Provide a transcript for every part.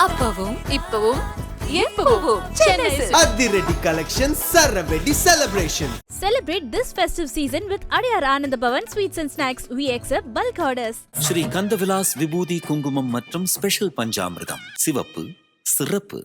அப்பவும் இப்பவும் எப்பவும் சென்னை சில்க்ஸ். அதிரடி collection சரவெடி celebration Celebrate this festive season with Adyar Anand Bhavan Sweets and Snacks. We accept bulk orders. Sri Kandavilas விபூதி குங்குமம் மற்றும் special பஞ்சாமிர்தம் சிவப்பு சிறப்பு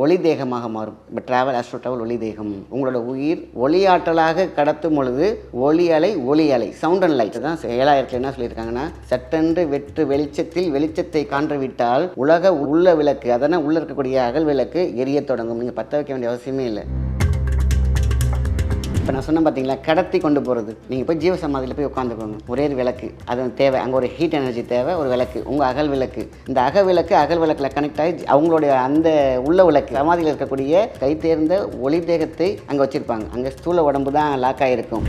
ஒளி தேகமாக மாறும். இப்போ ட்ராவல் ஆஸ்ட்ரோ ட்ராவல் ஒளி தேகம் உங்களோட உயிர் ஒளியாற்றலாக கடத்தும் பொழுது ஒளி அலை ஒளி அலை சவுண்ட் அண்ட் லைட் தான் ஏழாயிரத்தில் என்ன சொல்லியிருக்காங்கன்னா சட்டென்று வெற்று வெளிச்சத்தில் வெளிச்சத்தை காண்ற விட்டால் உலக உள்ள விளக்கு அதனால் உள்ள இருக்கக்கூடிய அகல் விளக்கு எரிய தொடங்கும். நீங்கள் பற்ற வைக்க வேண்டிய அவசியமே இல்லை. இப்போ நான் சொன்னேன் பார்த்தீங்களா கடத்தி கொண்டு போகிறது நீங்கள் போய் ஜீவ சமாதியில் போய் உட்காந்துக்கோங்க. ஒரே ஒரு விளக்கு. அது தேவை. அங்கே ஒரு ஹீட் எனர்ஜி தேவை ஒரு விளக்கு. உங்கள் அகல் விளக்கு. இந்த அக விளக்கு அகல் விளக்கில் கனெக்ட் ஆகி அவங்களுடைய அந்த உள்ள விளக்கு சமாதியில் இருக்கக்கூடிய கை தேர்ந்த ஒளி தேகத்தை அங்கே வச்சுருப்பாங்க. அங்கே ஸ்தூல உடம்பு தான் லாக் ஆகிருக்கும்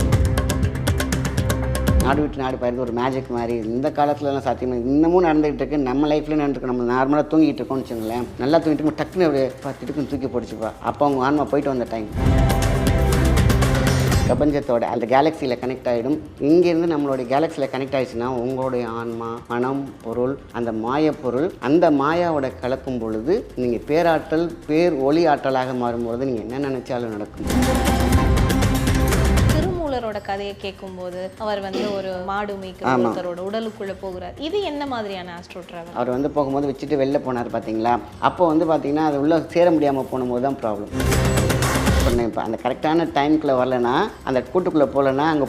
நாடு விட்டு நாடு பயிர்ந்து ஒரு மேஜிக் மாதிரி இந்த காலத்துலலாம் சாத்தியமாக இன்னமும் நடந்துகிட்டு இருக்கு. நம்ம லைஃப்ல நடந்துருக்கு. நம்ம நார்மலாக தூங்கிட்டு இருக்கோம்னு வச்சுங்களேன் நல்லா தூங்கிட்டு டக்குன்னு ஒரு திட்டுக்குன்னு தூக்கி போட்டுச்சுப்பா. அப்போ அவங்க ஆன்மா போயிட்டு வந்த டைம் பிரபஞ்சத்தோட அந்த கேலக்சியில் கனெக்ட் ஆகிடும் இங்கேருந்து நம்மளுடைய கேலக்சியில் கனெக்ட் ஆயிடுச்சுன்னா உங்களுடைய ஆன்மா மனம் பொருள் அந்த மாயப் பொருள் அந்த மாயாவோட கலக்கும் பொழுது நீங்கள் பேராற்றல் பேர் ஒளி ஆற்றலாக மாறும்பொழுது நீங்கள் என்ன நினைச்சாலும் நடக்கும். திருமூலரோட கதையை கேட்கும்போது அவர் வந்து ஒரு மாடு மேய்க்கிற. ஒருத்தரோட உடலுக்குள்ள போகிறார். இது என்ன மாதிரியான ஆஸ்ட்ரோ டிராவல் அவர் வந்து போகும்போது வச்சுட்டு வெளில போனார் பார்த்தீங்களா அப்போ வந்து பார்த்தீங்கன்னா அது உள்ளே சேர முடியாமல் போகும்போது தான் ப்ராப்ளம் பண்ணேன் இப்போ. அந்த கரெக்டான டைமுக்குள்ளே வரலனா அந்த கூட்டுக்குள்ளே போகலன்னா அங்கே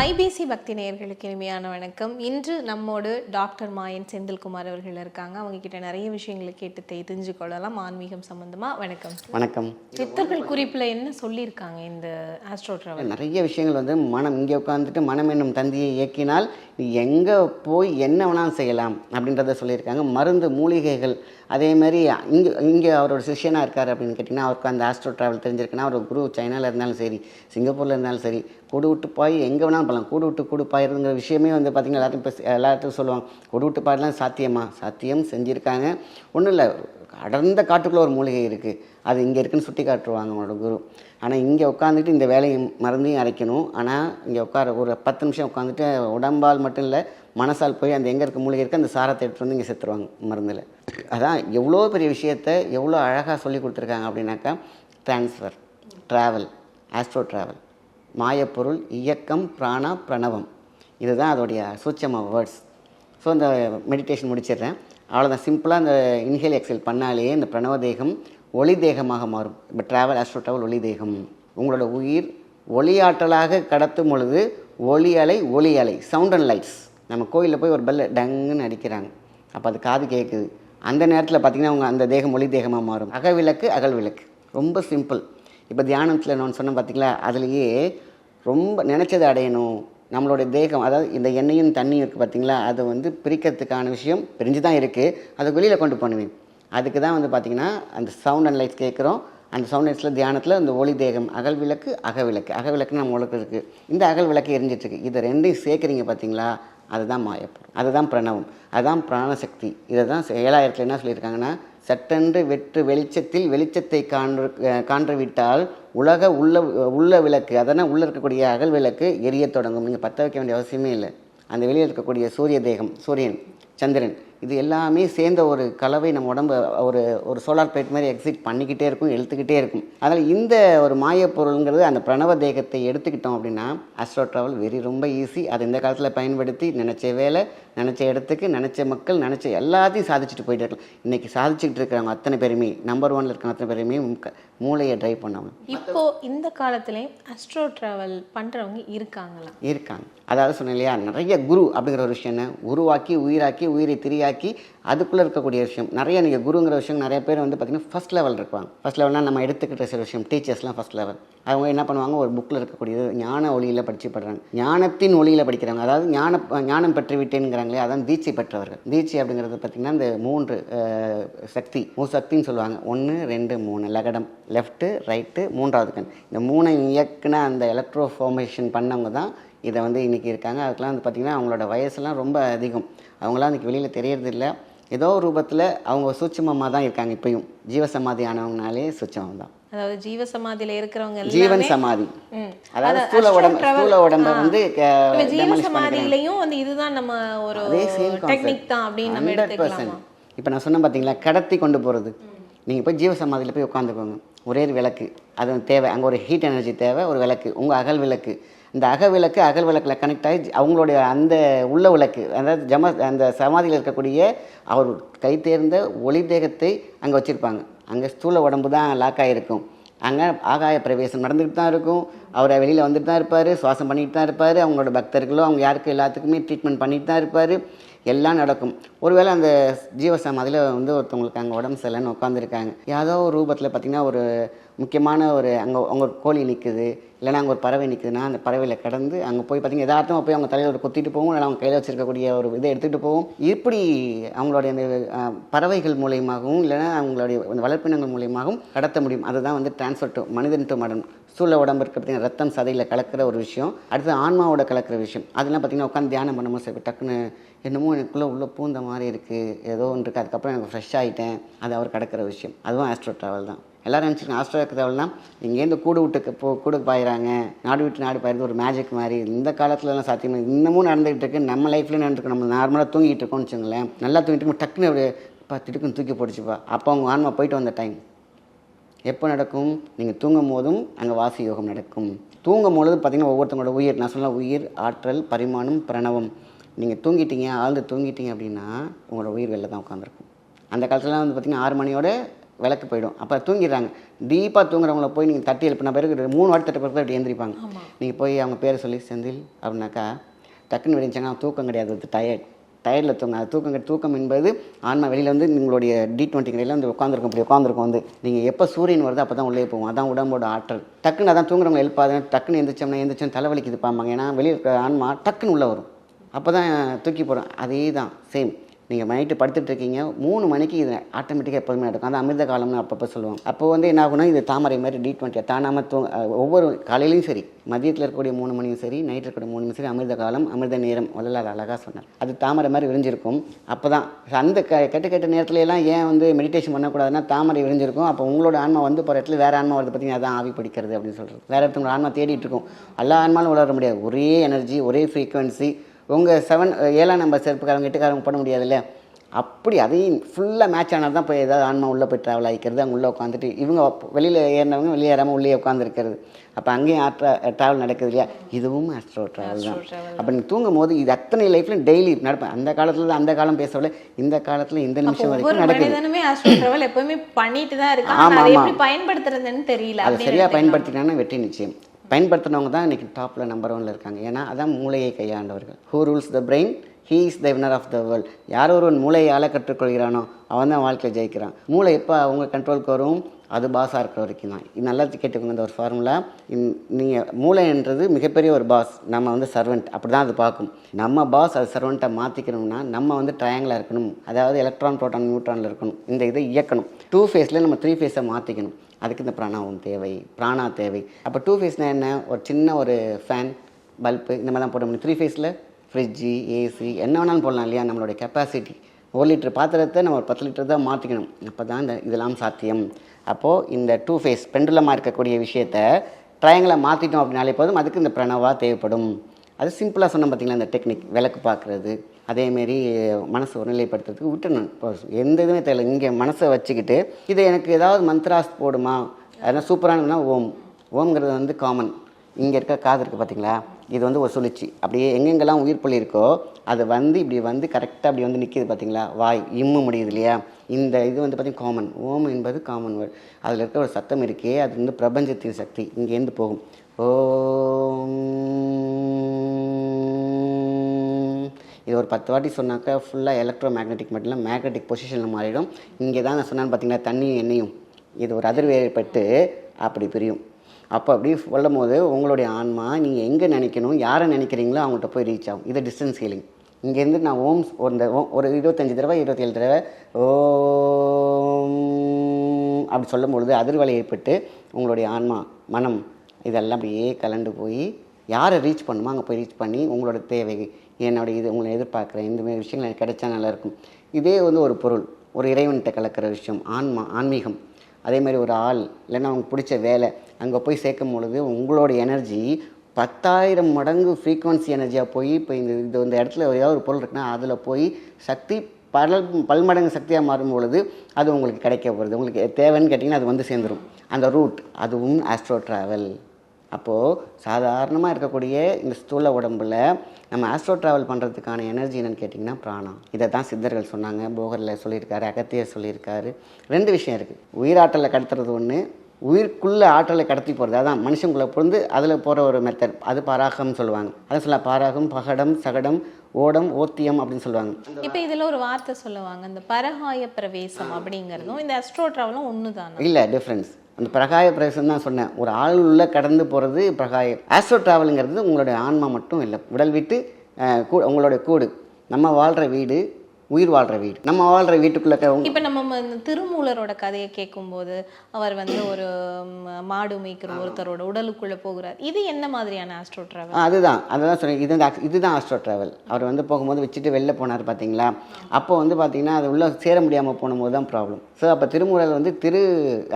ஐபிசி பக்தி நேயர்களுக்கு இனிமையான வணக்கம். இன்று நம்மோடு டாக்டர் மாயன் செந்தில்குமார் அவர்கள் இருக்காங்க. அவங்க கிட்ட நிறைய விஷயங்களை கேட்டு தெரிஞ்சு கொள்ளலாம் ஆன்மீகம் சம்பந்தமா. வணக்கம். வணக்கம். சித்தர்கள் குறிப்புல என்ன சொல்லியிருக்காங்க இந்த ஆஸ்ட்ரோ டிராவல்? நிறைய விஷயங்கள் வந்து மனம் இங்கே உட்காந்துட்டு மனம் என்னும் தந்தியை இயக்கினால் நீ எங்கே போய் என்ன வேணாலும் செய்யலாம் அப்படின்றத சொல்லியிருக்காங்க. மருந்து மூலிகைகள் அதே மாதிரி இங்கே இங்கே அவரோட சிஷியனாக இருக்கார் அப்படின்னு கேட்டிங்கன்னா அவருக்கு அந்த ஆஸ்ட்ரோ ட்ராவல் தெரிஞ்சிருக்குன்னா அவர் குரு சைனாவில் இருந்தாலும் சரி சிங்கப்பூரில் இருந்தாலும் சரி கூடு விட்டு பாய் எங்கே வேணாலும் போகலாம் கூடு விட்டு கூடு பாயிருங்கிற விஷயமே வந்து பார்த்திங்கன்னா எல்லாத்தையும் இப்போ எல்லாத்தையும் சொல்லுவாங்க. கூடு விட்டு பாயலாம் சாத்தியமா? சாத்தியம் செஞ்சுருக்காங்க. ஒன்றும் இல்லை. அடர்ந்த காட்டுக்குள்ளே ஒரு மூலிகை இருக்குது அது இங்கே இருக்குன்னு சுட்டி காட்டுருவாங்க அவங்களோட குரு. ஆனால் இங்கே உட்காந்துட்டு இந்த வேலையை மருந்தையும் அரைக்கணும் ஆனால் இங்கே உட்கார ஒரு பத்து நிமிஷம் உட்காந்துட்டு உடம்பால் மட்டும் இல்லை மனசால் போய் அந்த எங்கே இருக்க மூலிகை இருக்குது அந்த சாரத்தை எடுத்துட்டு வந்து இங்கே செத்துருவாங்க. மருந்தில் அதான் எவ்வளோ பெரிய விஷயத்தை எவ்வளோ அழகாக சொல்லி கொடுத்துருக்காங்க அப்படின்னாக்கா ட்ரான்ஸ்ஃபர் ட்ராவல் ஆஸ்ட்ரோ ட்ராவல் மாயப்பொருள் இயக்கம் பிராணா பிரணவம். இதுதான் அதோடைய சூட்சம வேர்ட்ஸ் ஸோ இந்த மெடிடேஷன் முடிச்சிடுறேன். அவ்வளோதான் சிம்பிளாக இந்த இன்ஹேல் எக்ஸல் பண்ணாலே இந்த பிரணவ தேகம் ஒளி தேகமாக மாறும். இப்போ ட்ராவல் ஆஸ்ட்ரோ ட்ராவல் ஒளி தேகம். உங்களோட உயிர் ஒளியாற்றலாக கடத்தும் பொழுது ஒளி அலை ஒளி அலை சவுண்ட் அண்ட் லைட்ஸ் நம்ம கோயிலில் போய் ஒரு பெல்ல டங்குன்னு அடிக்கிறாங்க. அப்போ அது காது கேட்குது அந்த நேரத்தில் பார்த்தீங்கன்னா அவங்க அந்த தேகம் ஒளி தேகமாக மாறும். அகவிளக்கு அகல் விளக்கு. ரொம்ப சிம்பிள் இப்போ தியானத்தில் நான் சொன்னேன் பார்த்திங்களா அதுலேயே ரொம்ப நினச்சதை அடையணும். நம்மளுடைய தேகம் அதாவது இந்த எண்ணெயும் தண்ணியும் இருக்குது பார்த்திங்களா அதை வந்து பிரிக்கிறதுக்கான விஷயம் பிரிஞ்சு தான் இருக்குது அதை வெளியில் கொண்டு போனுவேன் அதுக்கு தான் வந்து பார்த்திங்கன்னா அந்த சவுண்ட் அண்ட் லைட்ஸ் கேட்குறோம் அந்த சவுண்ட் லைட்ஸில் தியானத்தில் அந்த ஒளி தேகம் அகல் விளக்கு அகவிளக்கு அகவிளக்குன்னு நம்ம உலகம் இருக்குது இந்த அகல் விளக்கு எரிஞ்சிட்ருக்கு இதை ரெண்டையும் சேர்க்குறீங்க பார்த்தீங்களா அதுதான் மாயப்பொருள். அதுதான் பிரணவம். அதுதான் பிராணசக்தி. இதை தான் ஏழாயிரத்தில் என்ன சொல்லியிருக்காங்கன்னா சட்டென்று வெற்று வெளிச்சத்தில் வெளிச்சத்தை காண்று கான்றுவிட்டால் உலக உள்ள உள்ள விளக்கு அதனால் உள்ளே இருக்கக்கூடிய அகல் விளக்கு எரியத் தொடங்கும். நீங்கள் பற்ற வைக்க வேண்டிய அவசியமே இல்லை. அந்த வெளியில் இருக்கக்கூடிய சூரிய தேகம் சூரியன் சந்திரன். இது எல்லாமே சேர்ந்த ஒரு கலவை நம்ம உடம்ப ஒரு ஒரு சோலார் பிளேட் மாதிரி எக்ஸிட் பண்ணிக்கிட்டே இருக்கும் இழுத்துக்கிட்டே இருக்கும். அதனால் இந்த ஒரு மாயப் பொருளுங்கிறது அந்த பிரணவ தேகத்தை எடுத்துக்கிட்டோம் அப்படின்னா ஆஸ்ட்ரோ ட்ராவல் வெரி ரொம்ப ஈஸி அதை இந்த காலத்தில் பயன்படுத்தி நினச்ச வேலை நினச்ச இடத்துக்கு நினச்ச மக்கள் நினச்ச எல்லாத்தையும் சாதிச்சுட்டு போயிட்டே இருக்கலாம். இன்றைக்கி சாதிச்சுக்கிட்டு இருக்கிறவங்க அத்தனை பேருமே நம்பர் ஒன்ல இருக்கிற அத்தனை பேருமே மூளையை ட்ரைவ் பண்ணவங்க இப்போ இந்த காலத்துலயும் ஆஸ்ட்ரோ டிராவல் பண்றவங்க இருக்காங்களா? இருக்காங்க. அதாவது சொன்னேன் இல்லையா நிறைய குரு அப்படிங்கிற ஒரு விஷயம் உருவாக்கி உயிராக்கி உயிரை திரியாக்கி அதுக்குள்ளே இருக்கக்கூடிய விஷயம். நிறைய நீங்கள் குருங்கிற விஷயம் நிறைய பேர் வந்து பார்த்திங்கன்னா ஃபஸ்ட் லெவல் இருப்பாங்க. ஃபஸ்ட் லெவல்னால் நம்ம எடுத்துக்கிட்ட சில விஷயம் டீச்சர்ஸ்லாம் ஃபஸ்ட் லெவல் அவங்க என்ன பண்ணுவாங்க? ஒரு புக்கில் இருக்கக்கூடியது ஞான ஒளியில் படித்து படுறாங்க ஞானத்தின் ஒளியில் படிக்கிறாங்க அதாவது ஞான ஞானம் பெற்று விட்டேங்கிறாங்களே அதான் தீட்சை பெற்றவர்கள். தீட்சை அப்படிங்கிறது பார்த்திங்கன்னா இந்த மூன்று சக்தி மூ சக்தின்னு சொல்லுவாங்க. ஒன்று ரெண்டு மூணு லகடம். லெஃப்ட்டு ரைட்டு மூன்றாவது கண். இந்த மூணை இயக்குன அந்த எலக்ட்ரோ ஃபார்மேஷன் பண்ணவங்க தான் இதை வந்து இன்றைக்கி இருக்காங்க. அதுக்கெலாம் வந்து பார்த்திங்கன்னா அவங்களோட வயசுலாம் ரொம்ப அதிகம். அவங்களாம் இன்றைக்கி வெளியில் தெரியறதில்ல. ஏதோ ஒரு ரூபத்தில் அவங்க சூட்சமமாக தான் இருக்காங்க இப்பயும். ஜீவசமாதி ஆனவங்கனாலே சூட்சமம் தான் அதாவது ஜீவ சமாதியில இருக்கிறவங்க ஜீவன் சமாதி. அதாவது அது ஸ்தூல உடம்பு ஸ்தூல உடம்ப. வந்து ஜீவ. சமாதியிலையும் வந்து இதுதான் நம்ம ஒரு டெக்னிக் தான் அப்படின்னு நம்ம எடுத்துக்கலாமா? இப்போ நான் சொன்னேன் பார்த்தீங்களா கடத்தி கொண்டு போகிறது நீங்கள் போய் ஜீவ சமாதியில் போய் உட்காந்துக்கோங்க ஒரே ஒரு விளக்கு. அது தேவை. அங்கே ஒரு ஹீட் எனர்ஜி தேவை ஒரு விளக்கு. உங்கள் அகல் விளக்கு. இந்த அக விளக்கு அகல் விளக்கில் கனெக்ட் ஆகி அவங்களுடைய அந்த உள்ள விளக்கு அதாவது ஜம அந்த சமாதியில் இருக்கக்கூடிய அவர் கை தேர்ந்த ஒளி தேகத்தை அங்கே வச்சுருப்பாங்க. அங்கே ஸ்தூல உடம்பு தான் லாக் ஆகிருக்கும் அங்கே ஆகாய பிரவேசம் நடந்துகிட்டு தான் இருக்கும். அவரை வெளியில் வந்துட்டு தான் இருப்பார் சுவாசம் பண்ணிட்டு தான் இருப்பார். அவங்களோட பக்தர்களோ அவங்க யாருக்கு எல்லாத்துக்குமே ட்ரீட்மெண்ட் பண்ணிட்டு தான் இருப்பார். எல்லாம் நடக்கும். ஒருவேளை அந்த ஜீவசமாதியில் வந்து ஒருத்தவங்களுக்கு அங்கே உடம்பு சரியில்லைன்னு உட்காந்துருக்காங்க ஏதோ ஒரு ரூபத்தில் பார்த்திங்கன்னா ஒரு முக்கியமான ஒரு அங்கே அங்கே ஒரு கோழி நிற்குது இல்லைன்னா அங்கே ஒரு பறவை நிற்குதுன்னா அந்த பறவையில் கடந்து அங்கே போய் பார்த்தீங்கன்னா எதார்த்தமாக போய் அவங்க தலையில் ஒரு கொத்திட்டு போகும் இல்லை அவங்க கையில் வச்சிருக்கக்கூடிய ஒரு இதை எடுத்துகிட்டு போவோம். இப்படி அவங்களுடைய அந்த பறவைகள் மூலியமாகவும் இல்லைன்னா அவங்களுடைய அந்த வளர்ப்பினங்கள் மூலியமாகவும் கடத்த முடியும். அதுதான் வந்து டிரான்ஸ்ஃபர் டு மனிதன் டு மடன் ஸ்தூல உடம்பு இருக்க பார்த்தீங்கன்னா ரத்தம் சதையில் கலக்கிற ஒரு விஷயம். அடுத்து ஆன்மாவோட கலக்கிற விஷயம். அதெல்லாம் பார்த்தீங்கன்னா உட்காந்து தியானம் பண்ணும்போது சரி டக்குன்னு என்னமோ எனக்குள்ளே உள்ளே பூந்த மாதிரி இருக்குது ஏதோ ஒன்று இருக்குது அதுக்கப்புறம் எனக்கு ஃப்ரெஷ் ஆகிட்டேன் அது அவர் கடக்கிற விஷயம். அதுவும் ஆஸ்ட்ரோ ட்ராவல் தான். எல்லோரும் நினச்சிருக்கேன் ஆஸ்ட்ரோ ட்ராவல்னா இங்கேருந்து கூடு விட்டுக்கு போ கூடு பாயிறாங்க. நாடு விட்டு நாடு பாயிறது ஒரு மேஜிக் மாதிரி. இந்த காலத்துலலாம் சாத்தியமாக இன்னமும் நடந்துகிட்டு இருக்கு. நம்ம லைஃப்லேயும் நடந்துருக்கு நம்ம நார்மலாக தூங்கிட்டு இருக்கோம்னு வச்சுங்களேன் நல்லா தூங்கிட்டு டக்குன்னு ஒரு இப்போ திடுக்குன்னு தூக்கி போட்டுச்சுப்பா. அப்போ அவங்க ஆன்மா போயிட்டு வந்த டைம் எப்போ நடக்கும்? நீங்கள் தூங்கும் போதும் அங்கே வாசி யோகம் நடக்கும். தூங்கும் பொழுது பார்த்தீங்கன்னா ஒவ்வொருத்தவங்களோட உயிர் நான் சொல்ல உயிர் ஆற்றல் பரிமாணம் பிரணவம். நீங்கள் தூங்கிட்டீங்க ஆழ்ந்து தூங்கிட்டீங்க அப்படின்னா உங்களோட உயிர் வெளில தான் உட்காந்துருக்கும். அந்த காலத்துலலாம் வந்து பார்த்தீங்கன்னா ஆறு மணியோட விளக்கு போயிடும். அப்போ தூங்கிடுறாங்க. டீப்பாக தூங்குறவங்கள போய் நீங்கள் தட்டி எழுப்பின பிறகு மூணு வாட்டி தட்ட பிறகு அப்படி எந்திரிப்பாங்க நீங்கள் போய் அவங்க பேரை சொல்லி செந்தில் அப்படின்னாக்கா டக்குன்னு விடிஞ்சாங்கன்னா தூக்கம் கிடையாது டயர்ட் டயர்டில் தூங்க தூக்கம் தூக்கம் என்பது ஆன்மா வெளியில் வந்து உங்களுடைய டி டுவெண்ட்டி கடையில் வந்து உட்காந்துருக்கும் இப்படி உட்காந்துருக்கும் வந்து நீங்கள் எப்போ சூரியன் வருதோ அப்போ தான் உள்ளே போவோம் அதான் உடம்போட ஆற்றல். டக்குன்னு அதான் தூங்குறவங்க எழுப்பாது டக்குன்னு எந்திரிச்சோம்னா எந்திரிச்சோம் தலைவலிக்குது பாம்பாங்க ஏன்னா வெளியே இருக்கிற ஆன்மா டக்குன்னு உள்ளே வரும். அப்போ தான் தூக்கி போகிறோம் அதே தான் சேம் நீங்கள் நைட்டு படுத்துட்டு இருக்கீங்க மூணு மணிக்கு இது ஆட்டோமேட்டிக்காக எப்போதுமே நடக்கும். அந்த அமிர்த காலம்னு அப்பப்போ சொல்லுவோம் அப்போ வந்து என்ன ஆகுனா இது தாமரை மாதிரி டி டுவெண்ட்டி தானாம ஒவ்வொரு காலையிலையும் சரி மதியத்தில் இருக்கக்கூடிய மூணு மணியும் சரி நைட்டில் இருக்கக்கூடிய மூணு மணி சரி அமிர்த காலம் அமிர்த நேரம் வள்ளலார் அழகாக சொன்னார் அது தாமரை மாதிரி விரிஞ்சிருக்கும். அப்போ தான் அந்த க கெட்ட கெட்ட நேரத்துல எல்லாம் ஏன் வந்து மெடிடேஷன் பண்ணக்கூடாதுன்னா தாமரை விரிஞ்சிருக்கும். அப்போ உங்களோட ஆன்மா வந்து போகிற இடத்துல வேறு ஆன்மா வருது பார்த்தீங்கன்னா அதான் ஆவி பிடிக்கிறது அப்படின்னு சொல்கிறது வேறு இடத்துல ஆன்மா தேடிட்டு இருக்கும். எல்லா ஆன்மாலும் உலர முடியாது. ஒரே எனர்ஜி ஒரே ஃப்ரீக்குவன்சி உங்கள் செவன் ஏழாம் நம்பர் செருப்புக்காரங்க எட்டுக்காரங்க பண்ண முடியாதுல்ல? அப்படி அதையும் ஃபுல்லாக மேட்ச் ஆனால் தான் போய் ஏதாவது ஆன்மா உள்ளே போய் ட்ராவல் ஆகிக்கிறது அங்கே உள்ளே உட்காந்துட்டு இவங்க வெளியில் ஏறினவங்க வெளியே ஏறாமல் உள்ளே உட்காந்துருக்கிறது அப்போ அங்கேயும் ஆட்ரா ட்ராவல் நடக்குது இல்லையா? இதுவும் ஆஸ்ட்ரோ ட்ராவல் தான். அப்போ நீங்கள் தூங்கும் போது இது அத்தனை லைஃப்லையும் டெய்லி நடப்பேன் அந்த காலத்தில் தான் அந்த காலம் பேசவில்லை. இந்த காலத்தில் இந்த நிமிஷம் வரைக்கும் நடக்குது. ஆஸ்ட்ரோ டிராவல் எப்பவுமே பண்ணிட்டு தான் இருக்காங்க ஆமா, ஆனா அதை ஆமா. எப்படி பயன்படுத்துறதுன்னு தெரியல. அதை சரியாக. பயன்படுத்தினாங்கன்னா வெற்றி நிச்சயம். பயன்படுத்தினவங்க தான் இன்றைக்கி டாப்பில் நம்பர் ஒனில் இருக்காங்க. ஏன்னா அதான் மூளையை கையாண்டவர்கள். Who rules the brain he is the winner of the world யார் ஒருவன் மூளையை ஆள கற்றுக்கொள்கிறானோ அவன் தான் வாழ்க்கையில் ஜெயிக்கிறான். மூளை எப்போ அவங்க கண்ட்ரோலுக்கு வரும்? அது பாஸாக இருக்கிற வரைக்கும் தான். இது நல்லா கேட்டுக்கோங்க இந்த ஒரு ஃபார்முலா நீங்கள் மூளைன்றது மிகப்பெரிய ஒரு பாஸ் நம்ம வந்து சர்வெண்ட் அப்படி தான் அது பார்க்கும். நம்ம பாஸ் அது சர்வெண்ட்டை மாற்றிக்கணும்னா நம்ம வந்து ட்ரையாங்கிளாக இருக்கணும். அதாவது எலக்ட்ரான் ப்ரோட்டான் நியூட்ரானில் இருக்கணும். இந்த இதை இயக்கணும். டூ ஃபேஸில் நம்ம த்ரீ ஃபேஸை மாற்றிக்கணும் அதுக்கு இந்த பிராணாவும் தேவை பிராணா தேவை. அப்போ டூ ஃபேஸ்னால் என்ன? ஒரு சின்ன ஒரு ஃபேன் பல்பு இந்த மாதிரிலாம் போட முடியும். த்ரீ ஃபேஸில் ஃப்ரிட்ஜு ஏசி என்ன வேணாலும் போடலாம் இல்லையா? நம்மளுடைய கெப்பாசிட்டி ஒரு லிட்டர் பாத்திரத்தை நம்ம ஒரு பத்து லிட்டர் தான் மாற்றிக்கணும் அப்போ தான் இந்த இதெல்லாம் சாத்தியம். அப்போது இந்த டூ ஃபேஸ் பெண்டுலமாக இருக்கக்கூடிய விஷயத்த ட்ரையங்களை மாற்றிட்டோம் அப்படின்னாலே போதும். அதுக்கு இந்த பிரணவா தேவைப்படும். அது சிம்பிளாக சொன்னோம் பார்த்தீங்களா இந்த டெக்னிக் விளக்கு பார்க்குறது அதேமாரி மனசை ஒருநிலைப்படுத்துறதுக்கு விட்டுணும் இப்போ எந்த இதுவுமே தெரியல இங்கே மனசை வச்சுக்கிட்டு இது எனக்கு ஏதாவது மந்த்ராஸ் போடுமா? அதனால் சூப்பரானதுன்னா ஓம். ஓம்ங்கிறது வந்து காமன் இங்கே இருக்க காது இருக்குது பார்த்தீங்களா? இது வந்து ஒரு சுழிச்சி அப்படியே எங்கெங்கெல்லாம் உயிர் புள்ளி இருக்கோ அது வந்து இப்படி வந்து கரெக்டாக அப்படி வந்து நிற்கிது பார்த்தீங்களா? வாய் இம்மு முடியுது இல்லையா? இந்த இது வந்து பார்த்திங்கன்னா காமன் ஓம் என்பது காமன் வேர்ட் அதில் இருக்க ஒரு சத்தம் இருக்கே அது வந்து பிரபஞ்சத்தின் சக்தி. இங்கேருந்து போகும். ஓம். இது ஒரு பத்து வாட்டி சொன்னாக்கா ஃபுல்லாக எலக்ட்ரோ மேக்னெட்டிக் மட்டும் இல்லை மேக்னெட்டிக் பொசிஷனில் மாறிடும். இங்கே தான் நான் சொன்னேன்னு பார்த்தீங்கன்னா தண்ணியும் எண்ணெயும். இது ஒரு அதிர்வு ஏற்பட்டு அப்படி பிரியும். அப்போ அப்படி சொல்லும் போது உங்களுடைய ஆன்மா நீங்கள் எங்கே நினைக்கணும் யாரை நினைக்கிறீங்களோ அவங்கள்ட்ட போய் ரீச் ஆகும். இது டிஸ்டன்ஸ் ஹீலிங் இங்கேருந்து நான் ஓம் ஒரு இந்த ஓம் ஒரு இருபத்தஞ்சி தடவை இருபத்தேழு தடவை ஓம் அப்படி சொல்லும் பொழுது அதிர்வலை ஏற்பட்டு உங்களுடைய ஆன்மா மனம் இதெல்லாம் அப்படியே கலண்டு போய் யாரை ரீச் பண்ணுமோ அங்கே போய் ரீச் பண்ணி உங்களோட தேவை என்னுடைய இது உங்களை எதிர்பார்க்குறேன். இந்த மாதிரி விஷயங்கள் எனக்கு கிடைச்சா நல்லாயிருக்கும். இதே வந்து ஒரு பொருள் ஒரு இறைவன்கிட்ட கலக்கிற விஷயம் ஆன்மா ஆன்மீகம். அதே மாதிரி ஒரு ஆள் இல்லைன்னா அவங்க பிடிச்ச வேலை அங்கே போய் சேர்க்கும் பொழுது உங்களோட எனர்ஜி பத்தாயிரம் மடங்கு ஃப்ரீக்வன்சி எனர்ஜியாக போய் இப்போ இந்த இது இந்த இடத்துல ஏதாவது ஒரு பொருள் இருக்குன்னா அதில் போய் சக்தி பல பல்மடங்கு சக்தியாக மாறும் பொழுது அது உங்களுக்கு கிடைக்க போகிறது உங்களுக்கு தேவைன்னு கேட்டிங்கன்னா அது வந்து சேர்ந்துடும் அந்த ரூட் அதுவும் ஆஸ்ட்ரோ ட்ராவல் அப்போது சாதாரணமாக இருக்கக்கூடிய இந்த ஸ்தூல உடம்புல நம்ம ஆஸ்ட்ரோ ட்ராவல் பண்ணுறதுக்கான எனர்ஜி என்னன்னு கேட்டிங்கன்னா பிராணம் இதை தான் சித்தர்கள் சொன்னாங்க. போகரில் சொல்லியிருக்காரு அகத்தியர் சொல்லியிருக்காரு. ரெண்டு விஷயம் இருக்குது உயிராற்றலை கடத்துறது ஒன்று உயிர்க்குள்ளே ஆற்றலை கடத்தி போகிறது அதான் மனுஷங்குள்ளே பிறந்து அதில் போகிற ஒரு மெத்தட் அது பராகம்னு சொல்லுவாங்க. அதை சொல்ல பாராகம் பகடம் சகடம் ஓடம் ஓத்தியம் அப்படின்னு சொல்லுவாங்க. இப்போ இதுல ஒரு வார்த்தை சொல்லுவாங்க இந்த பரகாய பிரவேசம் அப்படிங்கிறதும் இந்த அஸ்ட்ரோ ட்ராவலும் ஒன்று தானே இல்லை டிஃப்ரென்ஸ் அந்த பிரகாய பிரவேசம் தான் சொன்னேன். ஒரு ஆள் உள்ள கடந்து போகிறது பிரகாய ஆஸ்ட்ரோ ட்ராவலுங்கிறது உங்களுடைய ஆன்மா மட்டும் இல்லை உடல் விட்டு கூ உங்களுடைய கூடு. நம்ம வாழ்கிற வீடு உயிர் வாழ்கிற வீடு. நம்ம வாழ்கிற வீட்டுக்குள்ளே இப்போ நம்ம திருமூலரோட கதையை கேட்கும்போது அவர் வந்து ஒரு மாடு மேய்க்கிற ஒருத்தரோட உடலுக்குள்ள போகிறார். இது என்ன மாதிரியான ஆஸ்ட்ரோ ட்ராவல் அதுதான். அதுதான் சொன்னேன். இது இதுதான் ஆஸ்ட்ரோ ட்ராவல் அவர் வந்து போகும்போது வச்சுட்டு வெளில போனார் பார்த்தீங்களா அப்போ வந்து பார்த்தீங்கன்னா அது உள்ளே சேர முடியாமல் போகும்போது தான் ப்ராப்ளம் ஸோ அப்போ திருமூலர் வந்து திரு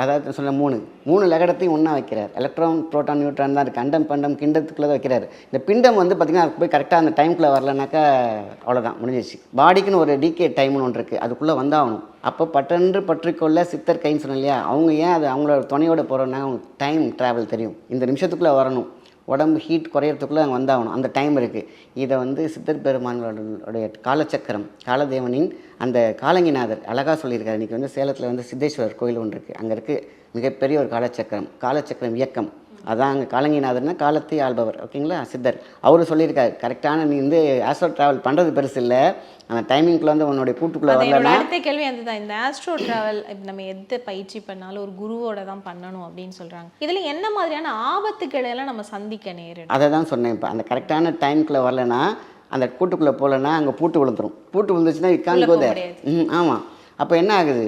அதாவது சொல்ல மூணு மூணு லகடத்தையும் ஒன்றா வைக்கிறார். எலக்ட்ரான் புரோட்டான் நியூட்ரான் தான் இருக்குது அண்டம் பண்டம் கிண்டத்துக்குள்ளே தான் வைக்கிறாரு. இந்த பிண்டம் வந்து பார்த்தீங்கன்னா போய் கரெக்டாக அந்த டைம்குள்ளே வரலனாக்கா அவ்வளோதான் முடிஞ்சிச்சு பாடிக்குன்னு ஒரு டிகே டைம்னு ஒன்று இருக்குது அதுக்குள்ளே வந்தாகணும். அப்போ பட்டென்று பற்றிக்கொள்ள சித்தர் கைன்னு சொன்னோம் இல்லையா? அவங்க ஏன் அது அவங்களோட துணையோட போகிறோன்னா அவங்க டைம் ட்ராவல் தெரியும். இந்த நிமிஷத்துக்குள்ளே வரணும். உடம்பு ஹீட் குறையறதுக்குள்ளே அங்கே வந்தாகணும். அந்த டைம் இருக்குது இதை வந்து சித்தர் பெருமானோடைய காலச்சக்கரம் காலதேவனின் அந்த காலங்கிநாதர் அழகாக சொல்லியிருக்காரு. இன்றைக்கி வந்து சேலத்தில் வந்து சித்தேஸ்வரர் கோயில் ஒன்று இருக்குது அங்கே இருக்குது மிகப்பெரிய ஒரு காலச்சக்கரம் காலச்சக்கரம் இயக்கம். அதான் அங்கே காலங்கிநாதர்னா காலத்தை ஆள்பவர். ஓகேங்களா சித்தர். அவர் சொல்லியிருக்காரு. கரெக்டான நீ வந்து ஆஸ்ட்ரோ ட்ராவல் பண்ணுறது பெருசு இல்லை. அந்த டைமிங்குள்ளே வந்து உன்னுடைய கூட்டுக்குள்ளே வரலன்னா அடுத்த கேள்வி அதுதான். இந்த ஆஸ்ட்ரோ டிராவல் நம்ம எந்த பயிற்சி பண்ணாலும் ஒரு குருவோட தான் பண்ணணும் அப்படின்னு சொல்றாங்க. இதுல என்ன மாதிரியான ஆபத்துக்களை எல்லாம் நம்ம சந்திக்க நேரிடும்? அதை தான் சொன்னேன் இப்போ. அந்த கரெக்டான டைமுக்குள்ளே வரலனா அந்த கூட்டுக்குள்ளே போகலன்னா அங்கே பூட்டு விழுந்துரும். பூட்டு விழுந்துச்சுன்னா இக்கான் கோத. ம் ஆமாம் அப்போ என்ன ஆகுது?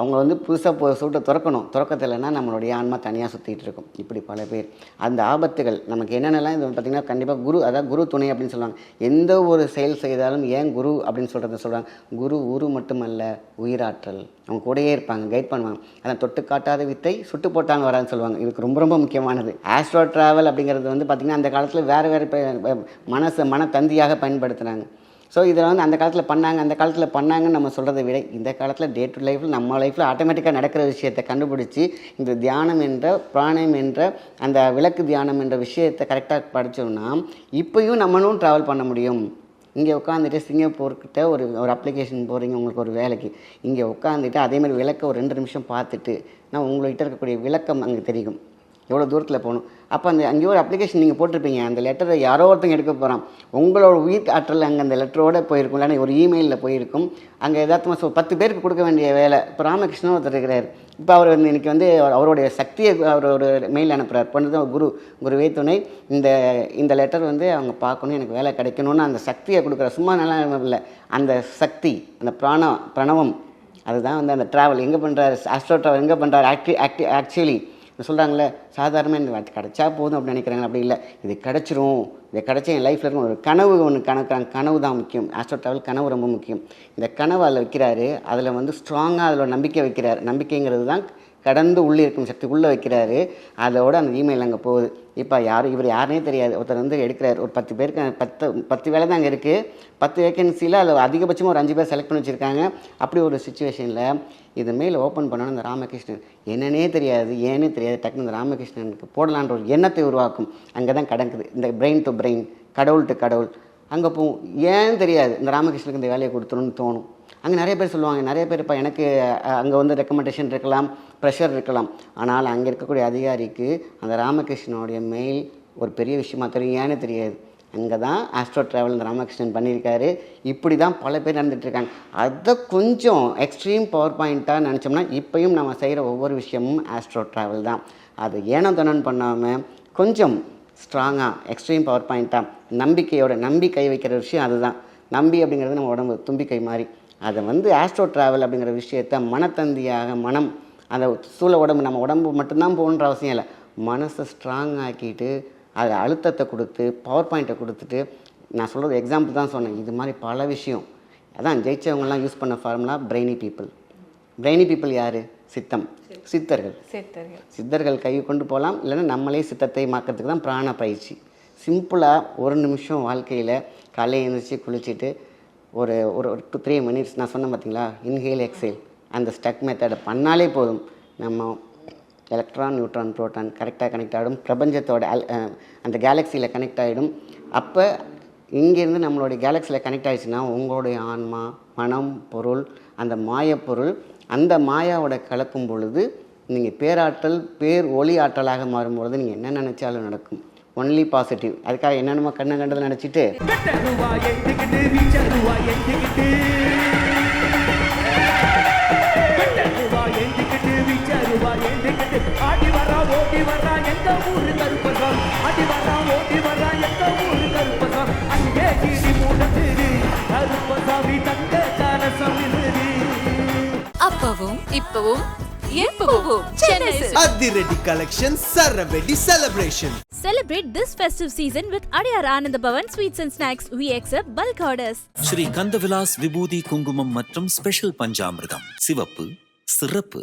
அவங்க வந்து புதுசாக போ சூட்டை திறக்கணும். திறக்கத்தில்னா நம்மளுடைய ஆன்மா தனியாக சுற்றிட்டு இருக்கும். இப்படி பல பேர். அந்த ஆபத்துகள் நமக்கு என்னென்னலாம் இது பார்த்திங்கன்னா கண்டிப்பாக குரு அதாவது குரு துணை அப்படின்னு சொல்லுவாங்க. எந்த ஒரு செயல் செய்தாலும் ஏன் குரு அப்படின்னு சொல்கிறத சொல்கிறாங்க குரு உரு மட்டுமல்ல உயிராற்றல். அவங்க கூடயே இருப்பாங்க கைட் பண்ணுவாங்க. ஆனால் தொட்டு காட்டாத வித்தை சுட்டு போட்டாங்க வரான்னு சொல்லுவாங்க. இதுக்கு ரொம்ப ரொம்ப முக்கியமானது. ஆஸ்ட்ரோ ட்ராவல் அப்படிங்கிறது வந்து பார்த்திங்கன்னா அந்த காலத்தில் வேறு வேறு மனசை மன தந்தியாக பயன்படுத்துகிறாங்க ஸோ இதில் வந்து அந்த காலத்தில் பண்ணாங்க அந்த காலத்தில் பண்ணாங்கன்னு நம்ம சொல்கிறத விட இந்த காலத்தில் டே டு லைஃப்பில் நம்ம லைஃப்பில் ஆட்டோமேட்டிக்காக நடக்கிற விஷயத்தை கண்டுபிடிச்சி இந்த தியானம் என்ற பிராணம் என்ற அந்த விளக்கு தியானம் என்ற விஷயத்தை கரெக்டாக படித்தோம்னா இப்போயும் நம்மளும் ட்ராவல் பண்ண முடியும். இங்கே உட்காந்துட்டு சிங்கப்பூர்கிட்ட ஒரு ஒரு அப்ளிகேஷன் போகிறீங்க உங்களுக்கு ஒரு வேலைக்கு. இங்கே உட்காந்துட்டு அதே மாதிரி விளக்க ஒரு ரெண்டு நிமிஷம் பார்த்துட்டு நான் உங்கள்கிட்ட இருக்கக்கூடிய விளக்கம் அங்கே தெரியும். எவ்வளோ தூரத்தில் போகணும்? அப்போ அந்த அங்கேயே ஒரு அப்ளிகேஷன் நீங்கள் போட்டிருப்பீங்க. அந்த லெட்டரை யாரோ ஒருத்தங்க எடுக்க போகிறான் உங்களோட உயிர் ஆற்றல் அங்கே அந்த லெட்டரோட போயிருக்கும். இல்லைன்னா ஒரு இமெயிலில் போயிருக்கும். அங்கே எதார்த்தமாக ஸோ பத்து பேருக்கு கொடுக்க வேண்டிய வேலை. இப்போ ராமகிருஷ்ணன் ஒருத்தர் இருக்கிறார். இப்போ அவர் வந்து இன்றைக்கி வந்து அவருடைய சக்தியை அவர் ஒரு மெயில் அனுப்புகிறார் பண்ணது குரு குருவே துணை. இந்த இந்த லெட்டர் வந்து அவங்க பார்க்கணும். எனக்கு வேலை கிடைக்கணும்னு அந்த சக்தியை கொடுக்குற சும்மா நல்லா இல்லை. அந்த சக்தி அந்த பிராணம் பிரணவம் அதுதான் வந்து அந்த ட்ராவல் எங்கே பண்ணுறாரு ஆஸ்ட்ரோ ட்ராவல் எங்கே பண்ணுறாரு ஆக்டி ஆக்டி ஆக்சுவலி சொல்கிறாங்களே சாதாரணமாக இந்த வார்த்தை கிடைச்சா போதும் அப்படின்னு நினைக்கிறாங்க அப்படி இல்லை. இது கிடச்சிரும். இது கிடச்சா என் லைஃப்பில் இருக்கும் ஒரு கனவு ஒன்று கணக்காங்க கனவு தான் முக்கியம். ஆஸ்ட்ரோ ட்ராவல் கனவு ரொம்ப முக்கியம். இந்த கனவு அதில் வைக்கிறாரு. அதில் வந்து ஸ்ட்ராங்காக அதில் நம்பிக்கை வைக்கிறார். நம்பிக்கைங்கிறது தான் கடந்து உள்ளே இருக்கும் சக்தி உள்ளே வைக்கிறாரு. அதோட அந்த இமெயில் அங்கே போகுது. இப்போ யாரும் இவர் யாருனே தெரியாது. ஒருத்தர் வந்து எடுக்கிறார். ஒரு பத்து பேருக்கு பத்து பத்து வேலை தான் அங்கே இருக்குது பத்து வேக்கன்சியில் அதில் அதிகபட்சமாக ஒரு அஞ்சு பேர் செலக்ட் பண்ணி வச்சுருக்காங்க. அப்படி ஒரு சுச்சுவேஷனில் இது மெயில் ஓப்பன் பண்ணணும் இந்த ராமகிருஷ்ணன் என்னன்னே தெரியாது ஏன்னே தெரியாது. டக்குனு இந்த ராமகிருஷ்ணனுக்கு போடலான்ற ஒரு எண்ணத்தை உருவாக்கும். அங்கே தான் கடக்குது இந்த பிரெயின் டு பிரெயின் கடவுள் டு கடவுள். அங்கே போகும். ஏன் தெரியாது. இந்த ராமகிருஷ்ணனுக்கு இந்த வேலையை கொடுத்துருன்னு தோணும். அங்கே நிறைய பேர் சொல்லுவாங்க நிறைய பேர் இப்போ எனக்கு அங்கே வந்து ரெக்கமெண்டேஷன் இருக்கலாம் ப்ரெஷர் இருக்கலாம். ஆனால் அங்கே இருக்கக்கூடிய அதிகாரிக்கு அந்த ராமகிருஷ்ணனுடைய மெயில் ஒரு பெரிய விஷயமா தெரியும் ஏன்னு தெரியாது. அங்கே தான் ஆஸ்ட்ரோ ட்ராவல் இந்த ராமகிருஷ்ணன் பண்ணியிருக்காரு. இப்படி தான் பல பேர் நடந்துகிட்ருக்காங்க அதை கொஞ்சம் எக்ஸ்ட்ரீம் பவர் பாயிண்ட்டாக நினச்சோம்னா இப்போயும் நம்ம செய்கிற ஒவ்வொரு விஷயமும் ஆஸ்ட்ரோ ட்ராவல் தான். அது ஏனோ தானோன்னு பண்ணாமல் கொஞ்சம் ஸ்ட்ராங்காக எக்ஸ்ட்ரீம் பவர் பாயிண்ட்டாக நம்பிக்கையோட நம்பி கை வைக்கிற விஷயம் அதுதான். நம்பி அப்படிங்கிறது நம்ம உடம்பு தும்பிக்கை மாதிரி. அதை வந்து ஆஸ்ட்ரோ ட்ராவல் அப்படிங்கிற விஷயத்த மனத்தந்தியாக மனம் அந்த சூழ உடம்பு நம்ம உடம்பு மட்டும்தான் போகணுன்ற அவசியம் இல்லை. மனசை ஸ்ட்ராங் ஆக்கிட்டு அது அழுத்தத்தை கொடுத்து பவர் பாயிண்ட்டை கொடுத்துட்டு நான் சொல்கிறது எக்ஸாம்பிள் தான் சொன்னேன். இது மாதிரி பல விஷயம். அதான் ஜெயிச்சவங்கலாம் யூஸ் பண்ண formula brainy people brainy people யார்? சித்தம். சித்தர்கள். சித்தர்கள். சித்தர்கள் கை கொண்டு போகலாம். இல்லைன்னா நம்மளே சித்தத்தை மாக்கிறதுக்கு தான் பிராண பயிற்சி. சிம்பிளாக ஒரு நிமிஷம் வாழ்க்கையில் காலையில் எழுந்திரிச்சு குளிச்சுட்டு ஒரு ஒரு ஒரு டூ த்ரீ மினிட்ஸ் நான் சொன்னேன் பார்த்தீங்களா இன்ஹேல் எக்ஸேல் அந்த ஸ்டக் மெத்தடை பண்ணாலே போதும். நம்ம எலக்ட்ரான் நியூட்ரான் ப்ரோட்டான் கரெக்டாக கனெக்ட் ஆகிடும் பிரபஞ்சத்தோட அல்- அந்த கேலக்சியில் கனெக்ட் ஆகிடும் அப்போ இங்கேருந்து நம்மளுடைய கேலக்சியில் கனெக்ட் ஆயிடுச்சுன்னா உங்களுடைய ஆன்மா மனம் பொருள் அந்த மாயப்பொருள் அந்த மாயாவோட கலக்கும் பொழுது நீங்கள் பேராற்றல் பேர் ஒளி ஆற்றலாக மாறும்பொழுது நீங்கள் என்ன நினச்சாலும் நடக்கும். ஒன்லி பாசிட்டிவ் அதுக்காக என்னென்னமோ கண்ணை கண்டதை நினச்சிட்டு அப்பவும் இப்பவும் எப்பவும் சென்னை. அதிரடி collection சரவெடி celebration Celebrate this festive season with Adyar Anand Bhavan Sweets and Snacks. We accept bulk orders. Sri Kandavilas விபூதி குங்குமம் மற்றும் ஸ்பெஷல் பஞ்சாமிர்தம் சிவப்பு சிறப்பு